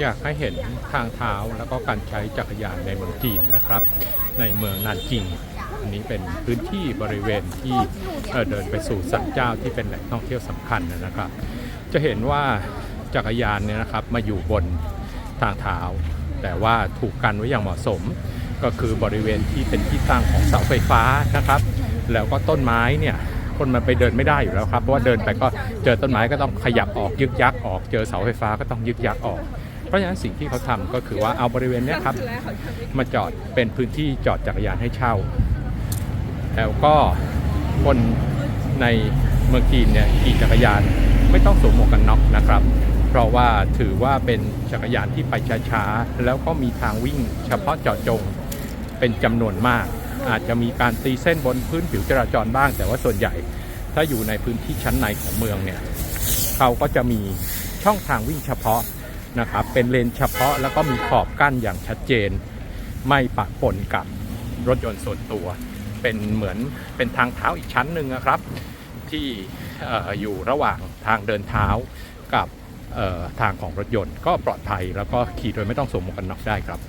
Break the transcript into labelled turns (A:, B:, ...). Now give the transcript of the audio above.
A: อยากให้เห็นทางเท้าแล้วก็การใช้จักรยานในเมืองจีนนะครับ ในเมืองนานจิงอันนี้เป็นพื้นที่บริเวณที่เเดินไปสู่สันเจ้าที่เป็นแหล่งท่องเที่ยวสำคัญนะครับ จะเห็นว่าจักรยานเนี่ยนะครับมาอยู่บนทางเท้า แต่ว่าถูกกันไว้อย่างเหมาะสม ก็คือบริเวณที่เป็นที่ตั้งของเสาไฟฟ้านะครับ แล้วก็ต้นไม้เนี่ยคนมันไปเดินไม่ได้อยู่แล้วครับเพราะว่าเดินไปก็เจอต้นไม้ก็ต้องขยับออกยึกยักออก เจอเสาไฟฟ้าก็ต้องยึกยักออก เพราะฉะนั้นสิ่งที่เขาทำก็คือว่าเอาบริเวณนี้ครับมาจอดเป็นพื้นที่จอดจักรยานให้เช่า แล้วก็คนในเมืองจีนเนี่ยขี่จักรยานไม่ต้องสวมหมวกกันน็อกนะครับ เพราะว่าถือว่าเป็นจักรยานที่ไปช้าๆแล้วก็มีทางวิ่งเฉพาะเจาะจงเป็นจำนวนมาก อาจจะมีการตีเส้นบนพื้นผิวจราจรบ้าง แต่ว่าส่วนใหญ่ถ้าอยู่ในพื้นที่ชั้นในของเมืองเนี่ยเขาก็จะมีช่องทางวิ่งเฉพาะ นะครับ เป็นเลนเฉพาะแล้วก็มีขอบกั้นอย่างชัดเจน ไม่ปะปนกับรถยนต์ส่วนตัว เป็นเหมือนเป็นทางเท้าอีกชั้นหนึ่งนะครับ ที่อ่อยู่ระหว่างทางเดินเท้ากับทางของรถยนต์ ก็ปลอดภัยแล้วก็ขี่โดยไม่ต้องสวมหมวกกันน็อกได้ครับ